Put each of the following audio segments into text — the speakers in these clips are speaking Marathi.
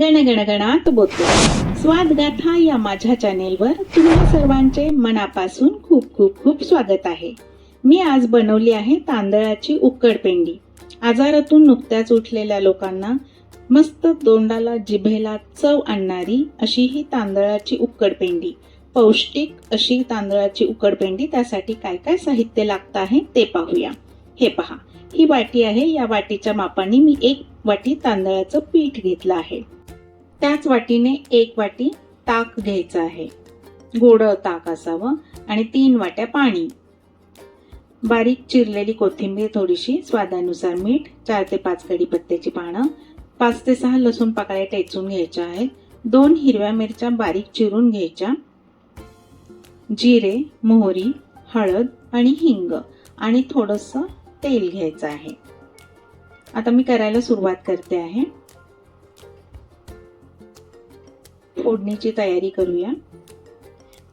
गणगणगणात बोलतो. स्वादगाथा या माझ्या चॅनेलवर तुम्हा सर्वांचे मनापासून खूप खूप खूप स्वागत आहे. मी आज बनवली आहे तांदळाची उकड पेंडी. आजारातून नुकत्याच उठलेल्या लोकांना मस्त तोंडाला जिभेला चव आणणारी अशी ही तांदळाची उकड पेंडी. पौष्टिक अशी तांदळाची उकड पेंडी त्यासाठी काय काय साहित्य लागतं आहे ते पाहूया. हे पहा ही वाटी आहे या वाटीच्या मापाने मी एक वाटी तांदळाचं पीठ घेतलं आहे. त्याच वाटीने एक वाटी ताक घ्यायचं आहे. गोड ताक असावं आणि तीन वाट्या पाणी. बारीक चिरलेली कोथिंबीर थोडीशी स्वादानुसार मीठ चार ते पाच कढीपत्त्याची पानं पाच ते सहा लसूण पाकळ्या टेचून घ्यायच्या आहेत. दोन हिरव्या मिरच्या बारीक चिरून घ्यायच्या. जिरे मोहरी हळद आणि हिंग आणि थोडंसं तेल घ्यायचं आहे. आता मी करायला सुरुवात करते आहे. फोडणीची तयारी करूया.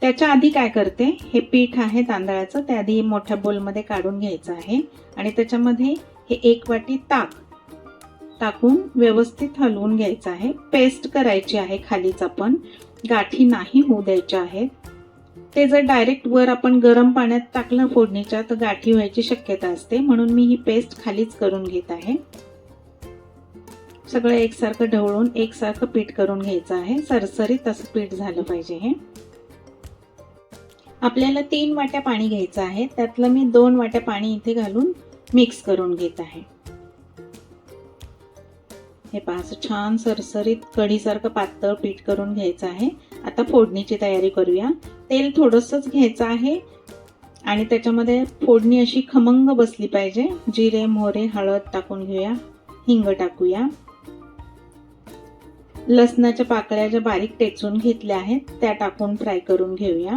त्याच्या आधी काय करते हे पीठ आहे तांदळाचं त्या आधी मोठ्या बोलमध्ये काढून घ्यायचं आहे. आणि त्याच्यामध्ये हे एक वाटी ताक टाकून व्यवस्थित हलवून घ्यायचं आहे. पेस्ट करायची आहे खालीच आपण. गाठी नाही होऊ द्यायच्या आहेत. ते जर डायरेक्ट वर आपण गरम पाण्यात टाकलं फोडणीच्या तर गाठी व्हायची शक्यता असते. म्हणून मी ही पेस्ट खालीच करून घेत आहे. सगळं एकसारखं ढवळून एकसारखं पीठ करून घ्यायचं आहे. सरसरीत असं पीठ झालं पाहिजे हे. आपल्याला तीन वाट्या पाणी घ्यायचं आहे. त्यातलं मी दोन वाट्या पाणी इथे घालून मिक्स करून घेत आहे. हे पहा असं छान सरसरीत कढीसारखं पातळ पीठ करून घ्यायचं आहे. आता फोडणीची तयारी करूया. तेल थोडंसंच घ्यायचं आहे. आणि त्याच्यामध्ये फोडणी अशी खमंग बसली पाहिजे. जिरे मोहरे हळद टाकून घेऊया. हिंग टाकूया. लसणाच्या पाकळ्या ज्या बारीक टेचून घेतल्या आहेत त्या टाकून फ्राय करून घेऊया.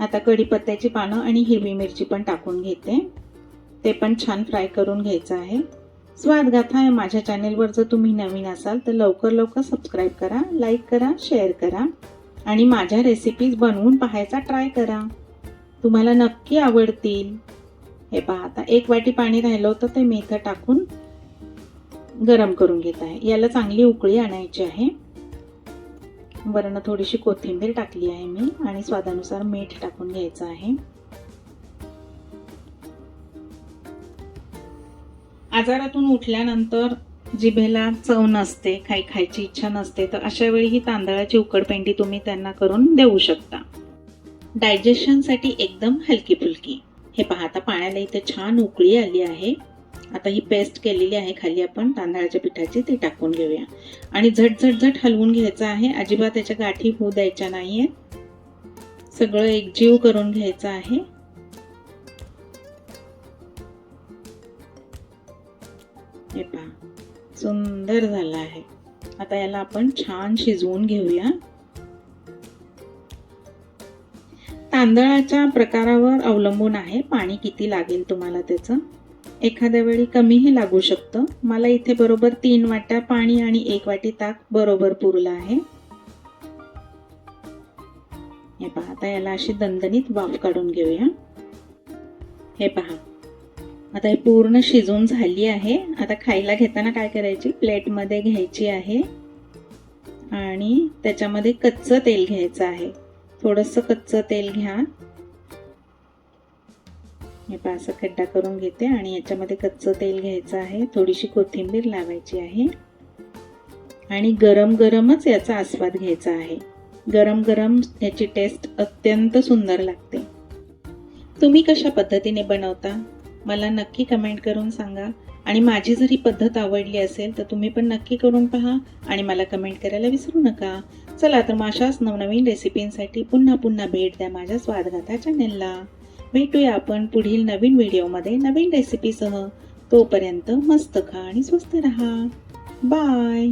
आता कढीपत्त्याची पानं आणि हिरवी मिरची पण टाकून घेते. ते पण छान फ्राय करून घ्यायचं आहे. स्वादगाथा या माझ्या चॅनेलवर जर तुम्ही नवीन असाल तर लवकर लवकर सबस्क्राईब करा लाईक करा शेअर करा. आणि माझ्या रेसिपीज बनवून पाहायचा ट्राय करा. तुम्हाला नक्की आवडतील. हे पहा आता एक वाटी पाणी राहिलं होतं ते मी इथं टाकून गरम करून घेत आहे. याला चांगली उकळी आणायची आहे. वरण थोडीशी कोथिंबीर टाकली आहे मी आणि स्वादानुसार मीठ टाकून घ्यायचं आहे. आजारातून उठल्यानंतर जिभेला चव नसते काही खायची इच्छा नसते तर अशा वेळी ही तांदळाची उकडपेंडी तुम्ही त्यांना करून देऊ शकता. डायजेशनसाठी एकदम हलकी फुलकी हे पाहता पाण्याला इथे छान उकळी आली आहे. आता ही पेस्ट केलेली आहे खाली आपण तांदळाच्या पिठाची ती टाकून घेऊया. आणि झट झट झट हलवून घ्यायचं आहे. अजिबात त्याच्या गाठी होऊ द्यायच्या नाही आहेत सगळं एकजीव करून घ्यायचं आहे. हे पहा सुंदर झालं आहे. आता याला आपण छान शिजवून घेऊया. तांदळाच्या प्रकारावर अवलंबून आहे. पाणी किती लागेल तुम्हाला त्याचं? एखाद्या वेळी कमीही लागू शकतं. मला इथे बरोबर तीन वाट्या पाणी आणि एक वाटी ताक बरोबर पुरलं आहे. हे पहा आता याला अशी दणदणीत वाफ काढून घेऊया. हे पहा आता हे पूर्ण शिजून झाली आहे. आता खायला घेताना काय करायची? प्लेटमध्ये घ्यायची आहे. आणि त्याच्यामध्ये कच्चं तेल घ्यायचं आहे. थोडंसं कच्चं तेल घ्या. मी पहा खड्डा करून घेते आणि याच्यामध्ये कच्चं तेल घ्यायचं आहे. थोडीशी कोथिंबीर लावायची आहे. आणि गरम गरमच याचा आस्वाद घ्यायचा आहे. गरम गरम याची टेस्ट अत्यंत सुंदर लागते. तुम्ही कशा पद्धतीने बनवता? मला नक्की कमेंट करून सांगा. आणि माझी जर ही पद्धत आवडली असेल तर तुम्ही पण नक्की करून पहा आणि मला कमेंट करायला विसरू नका. चला तर मग अशाच नवनवीन रेसिपींसाठी पुन्हा पुन्हा भेट द्या माझ्या स्वादगाता चॅनेलला भेटूया आपण पुढील नवीन व्हिडिओमध्ये नवीन रेसिपीसह तोपर्यंत मस्त खा आणि स्वस्त रहा. बाय